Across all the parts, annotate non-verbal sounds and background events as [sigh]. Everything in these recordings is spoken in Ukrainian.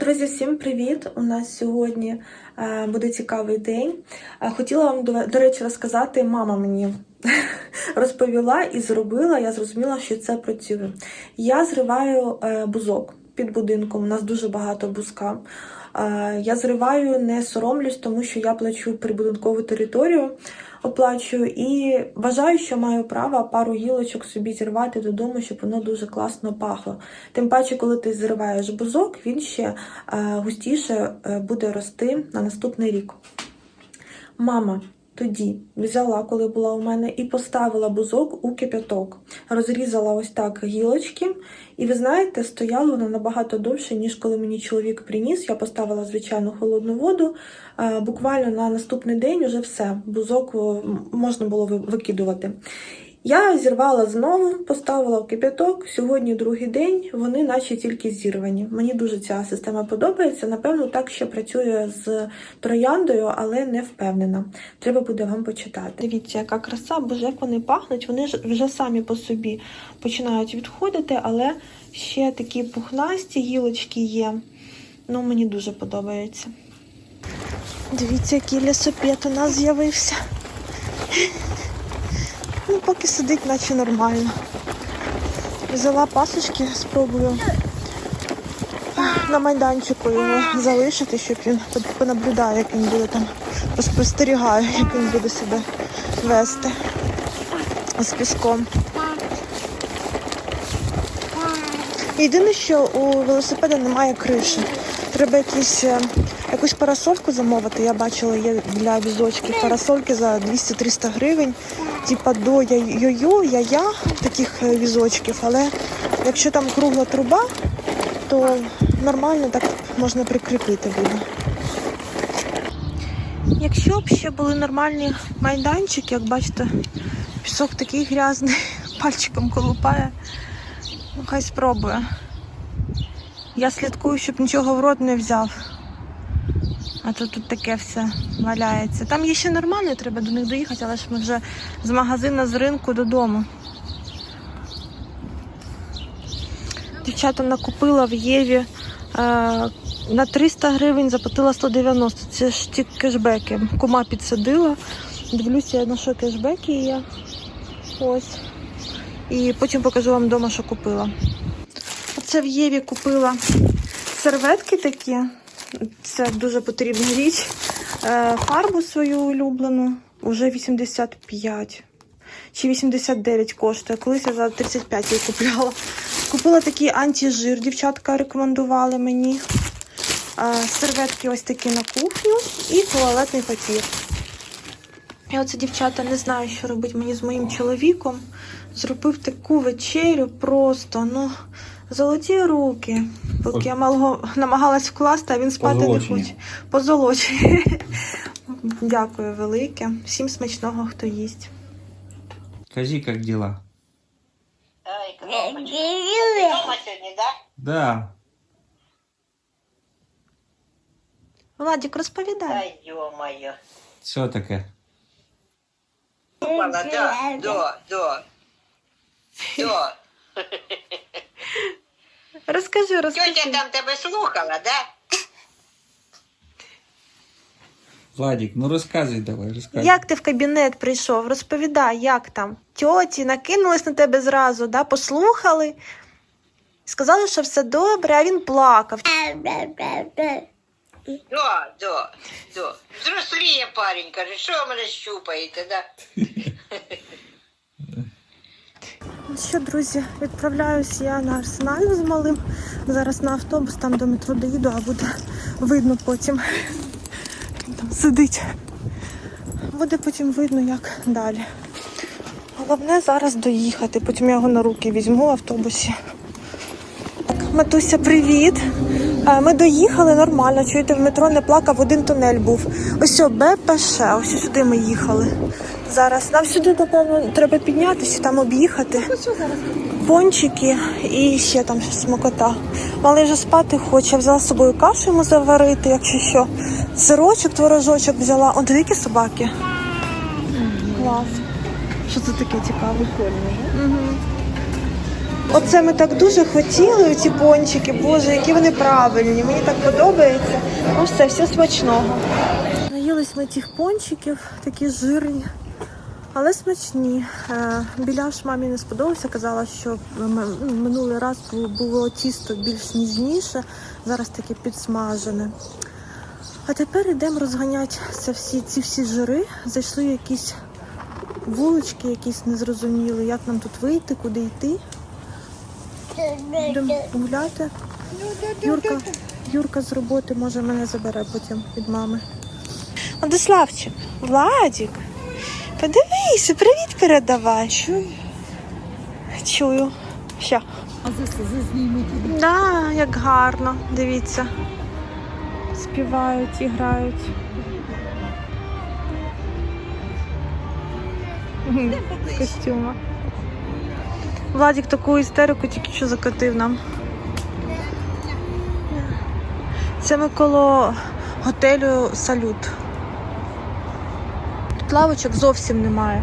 Друзі, всім привіт! У нас сьогодні е, буде цікавий день. Е, хотіла вам, до, речі, розказати, мама мені [laughs] розповіла і зробила. Я зрозуміла, що це працює. Я зриваю е, бузок під будинком. У нас дуже багато бузка. Е, я зриваю, не соромлюсь, тому що я плачу прибудинкову територію, оплачую і вважаю, що маю право пару гілочок собі зірвати додому, щоб воно дуже класно пахло. Тим паче, коли ти зриваєш бузок, він ще е, густіше е, буде рости на наступний рік. Мама тоді взяла, коли була у мене, і поставила бузок у кипяток. Розрізала ось так гілочки. І ви знаєте, стояла вона набагато довше, ніж коли мені чоловік приніс. Я поставила звичайну холодну воду. Буквально на наступний день уже все, бузок можна було викидувати. Я зірвала знову, поставила в кипяток. Сьогодні другий день, вони наче тільки зірвані. Мені дуже ця система подобається. Напевно, так ще працює з трояндою, але не впевнена. Треба буде вам почитати. Дивіться, яка краса, боже, як вони пахнуть. Вони ж вже самі по собі починають відходити, але ще такі пухнасті гілочки є. Ну, мені дуже подобається. Дивіться, який лісопед у нас з'явився. Ну, поки сидить, наче нормально. Взяла пасочки, спробую на майданчику його залишити, щоб він понаблюдає, як він буде там, поспостерігає, як він буде себе вести з піском. Єдине, що у велосипеда немає криші. Треба якісь, е, якусь парасольку замовити. Я бачила, є для візочків парасольки за 200-300 гривень. Типа до йо-йо, я-я таких е, візочків. Але якщо там кругла труба, то нормально так можна прикріпити буде. Якщо б ще були нормальні майданчики, як бачите, пісок такий грязний, [laughs] пальчиком колупає. Ну, хай спробує. Я слідкую, щоб нічого в рот не взяв. А то тут таке все валяється. Там є ще нормально, треба до них доїхати, але ж ми вже з магазину, з ринку додому. Дівчата накупила в Єві е, на 300 гривень, заплатила 190. Це ж ті кешбеки. Кума підсадила. Дивлюся, на що кешбеки є. Ось. І потім покажу вам вдома, що купила. Оце в Єві купила серветки такі. Це дуже потрібна річ. Е, Фарбу свою улюблену. Уже 85 чи 89 коштує. Колись я за 35 її купляла. Купила такий антижир, дівчатка рекомендували мені. Е, Серветки ось такі на кухню і туалетний папір. І оце дівчата не знаю, що робити мені з моїм чоловіком. Зробив таку вечерю просто, ну, золоті руки. Поки я малого намагалась вкласти, а він спати не Позолочені. хоче. Позолочені. [laughs] Дякую велике. Всім смачного, хто їсть. Скажи, как дела? Ай, кнопочка. Ты дома сегодня, да? Да. Владик, розповідай. Ай, ё-моё. Что такое? Ладно, да, да, да. Да. Розкажи, розкажи. Тетя там тебе слухала, да? Владик, ну рассказывай давай, рассказывай. Як ти в кабінет прийшов? Розповідай, як там? Тьоті накинулись на тебе зразу, да? послухали. Сказали, що все добре, а він плакав. Да, да, да. Взрослее парень, каже, що ви мене щупаєте, да? [laughs] Ну Що, друзі, відправляюсь я на арсенальну з малим. Зараз на автобус, там до метро доїду, а буде видно потім. Він Там сидить. Буде потім видно, як далі. Головне зараз доїхати, потім я його на руки візьму в автобусі. Матуся, привіт. Е, Ми доїхали нормально. Чуєте, в метро не плакав, один тунель був. Ось БПШ, ось сюди ми їхали. Зараз нам сюди, напевно, треба піднятися, там об'їхати. Пончики і ще там смакота. Малий вже спати хоче. Я взяла з собою кашу йому заварити, якщо що. Сирочок, творожочок взяла. О, дикі собаки. Клас. Що це таке цікаве? Угу. Оце ми так дуже хотіли, ці пончики. Боже, які вони правильні. Мені так подобається. Ну все, все смачного. Наїлись ми цих пончиків, такі жирні, але смачні. Е, Біляш мамі не сподобався, казала, що м- минулий раз було, тісто більш ніжніше, зараз таке підсмажене. А тепер йдемо розганяти всі, ці всі жири. Зайшли якісь вулички, якісь незрозуміли, як нам тут вийти, куди йти. Будемо гуляти. Юрка, Юрка з роботи може мене забере потім від мами. Владиславчик, Владик, подивися, привіт передавай. Чую. Чую. Ща. А за це зазнімуть. Да, як гарно, дивіться. Співають і грають. В костюмах. Владик таку істерику тільки що закотив нам. Це ми коло готелю Салют. Лавочок зовсім немає.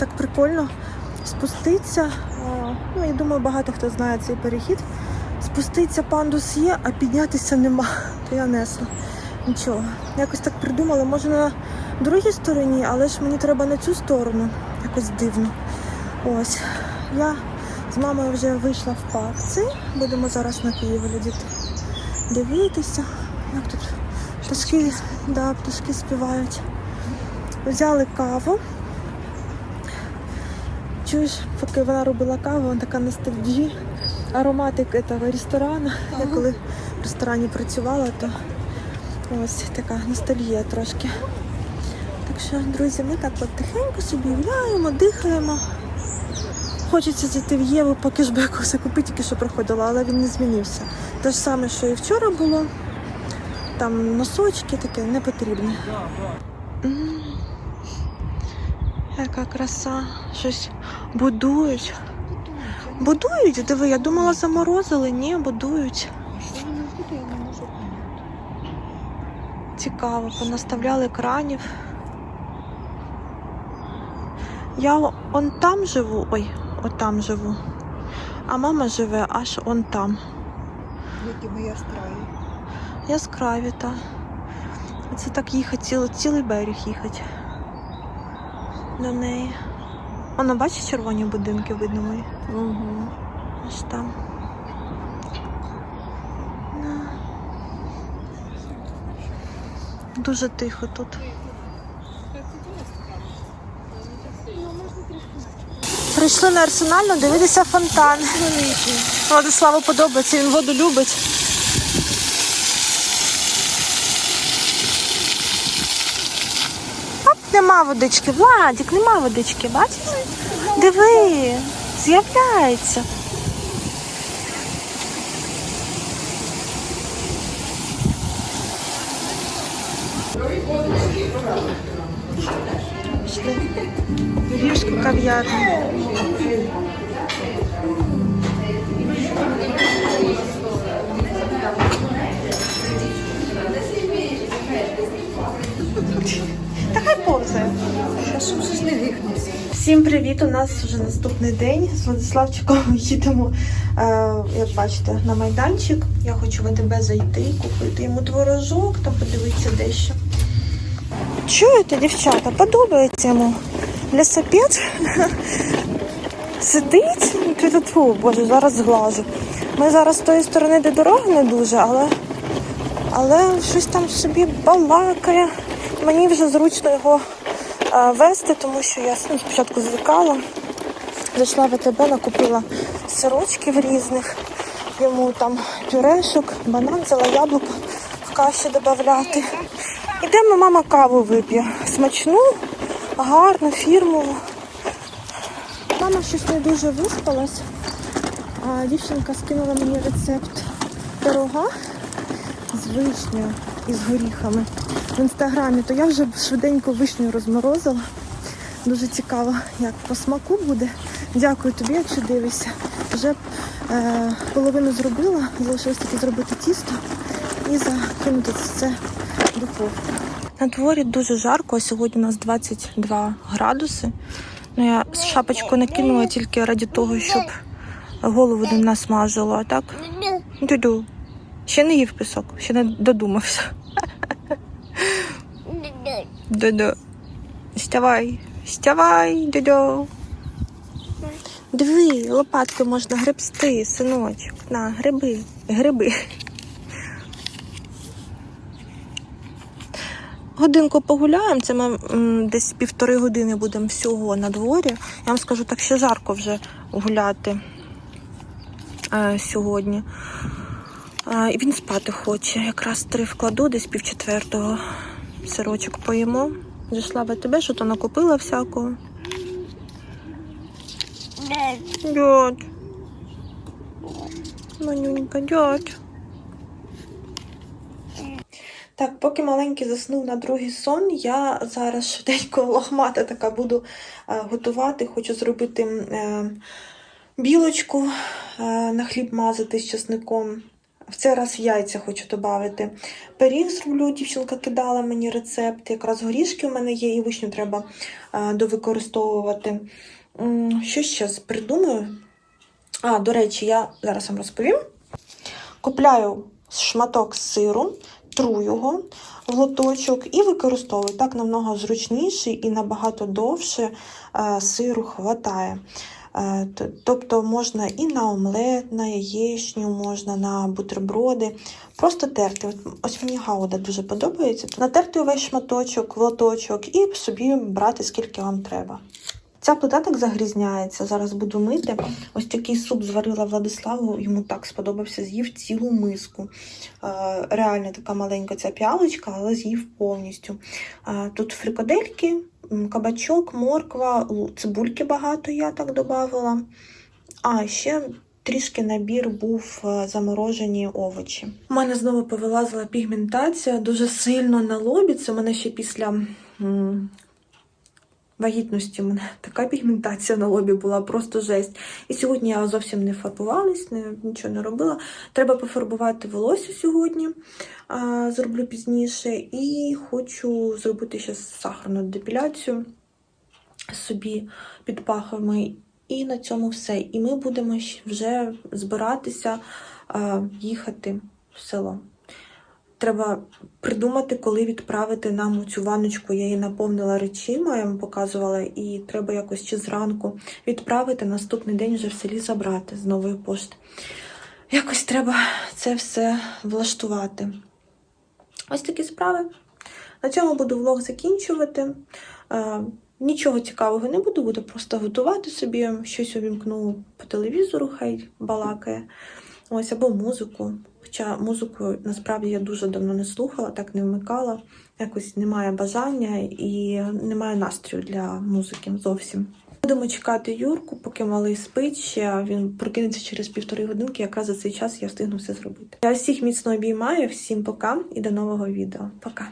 Так прикольно спуститься. Ну, я думаю, багато хто знає цей перехід. Спуститься пандус є, а піднятися нема. [laughs] То я несла. Нічого. Якось так придумала. Може на другій стороні, але ж мені треба на цю сторону. Якось дивно. Ось. Я з мамою вже вийшла в парк. Будемо зараз на Київ глядіти. Дивитися, як тут пташки, да, пташки співають. Взяли каву. Чуєш, поки вона робила каву, вона така ностальджі, ароматик этого ресторану. Я коли в ресторані працювала, то ось така ностальгія трошки. Так що, друзі, ми так от тихенько собі гуляємо, дихаємо. Хочеться зайти в Єву по кешбеку все купити, тільки що проходила, але він не змінився. Те ж саме, що і вчора було. Там носочки таке не потрібне. Яка краса. Щось будують. Будують, диви, я думала, заморозили. Ні, будують. Цікаво, понаставляли кранів. Я он там живу, ой, отам живу. А мама живе аж он там. Які яскраві. Яскраві, та. Це так їхати, цілий, цілий берег їхати. До неї. Воно бачиш червоні будинки видно мої? Угу. Аж там. Дуже тихо тут. Прийшли на арсенальну дивитися фонтан. Владиславу подобається, він воду любить. Водички. Владик, нема водички, бачиш? Диви, з'являється. Пішли. Львівську. Повзає. А що ж не гихнеться? Всім привіт! У нас вже наступний день. З Владиславчиком їдемо, е, як бачите, на майданчик. Я хочу в АТБ зайти, купити йому творожок, там подивитися дещо. Чуєте, дівчата, подобається йому лісопед. [laughs] Сидить, Фу, боже, зараз зглажу. Ми зараз з тої сторони, де дороги не дуже, але, але щось там собі балакає. Мені вже зручно його е, вести, тому що я ну, спочатку звикала. Зайшла в АТБ, накупила сирочків різних, йому там пюрешок, банан, взяла яблуко в каші додати. Ідемо, мама каву вип'є. Смачну, гарну, фірмову. Мама щось не дуже виспалась. А дівчинка скинула мені рецепт пирога з вишнею і з горіхами в інстаграмі, то я вже швиденько вишню розморозила. Дуже цікаво, як по смаку буде. Дякую тобі, якщо дивишся. Вже е, половину зробила, залишилось тільки зробити тісто і закинути це в духовку. На дворі дуже жарко, а сьогодні у нас 22 градуси. Ну, я шапочку накинула тільки раді того, щоб голову не насмажило, а так? Дюдю. Ще не їв пісок, ще не додумався. Дюдю. Вставай, вставай, дюдю. Диви, лопаткою можна гребсти, синочок. На, гриби, гриби. Годинку погуляємо, це ми десь півтори години будемо всього на дворі. Я вам скажу, так ще жарко вже гуляти е, сьогодні. Е, і він спати хоче. Якраз три вкладу, десь пів четвертого. Сирочок поїмо. Зіслава, тебе що то накупила всякого? Дядь. Манюнька, дядь. Так, поки маленький заснув на другий сон, я зараз швиденько [laughs] лохмата така буду е, готувати. Хочу зробити е, білочку е, на хліб мазати з чесником. В цей раз яйця хочу додати. Пиріг зроблю, дівчинка кидала мені рецепт. Якраз горішки у мене є, і вишню треба е, довикористовувати. Що ще придумаю? А, до речі, я зараз вам розповім. Купляю шматок сиру, тру його в лоточок і використовую. Так намного зручніше і набагато довше е, сиру хватає. Е, Тобто можна і на омлет, на яєчню, можна на бутерброди. Просто терти. Ось мені гауда дуже подобається. Натерти увесь шматочок лоточок і собі брати скільки вам треба. Ця плита так загрізняється. Зараз буду мити. Ось такий суп зварила Владиславу, йому так сподобався, з'їв цілу миску. Е, Реально така маленька ця п'ялочка, але з'їв повністю. Е, Тут фрикадельки, кабачок, морква, цибульки багато я так додавала. А ще трішки набір був е, заморожені овочі. У мене знову повилазила пігментація дуже сильно на лобі. Це у мене ще після вагітності. У мене така пігментація на лобі була, просто жесть. І сьогодні я зовсім не фарбувалась, не, нічого не робила. Треба пофарбувати волосся сьогодні, а, зроблю пізніше. І хочу зробити ще сахарну депіляцію собі під пахами. І на цьому все. І ми будемо вже збиратися а, їхати в село. Треба придумати, коли відправити нам цю ванночку. Я її наповнила речима, я вам показувала, і треба якось чи зранку відправити, наступний день вже в селі забрати з нової пошти. Якось треба це все влаштувати. Ось такі справи. На цьому буду влог закінчувати. Е, Нічого цікавого не буду, буду просто готувати собі, щось увімкну по телевізору, хай балакає. Ось або музику. Хоча музику насправді я дуже давно не слухала, так не вмикала. Якось немає бажання і немає настрою для музики зовсім. Будемо чекати Юрку, поки малий спить. Ще він прокинеться через півтори годинки. Якраз за цей час я встигну все зробити. Я всіх міцно обіймаю, всім пока і до нового відео. Пока.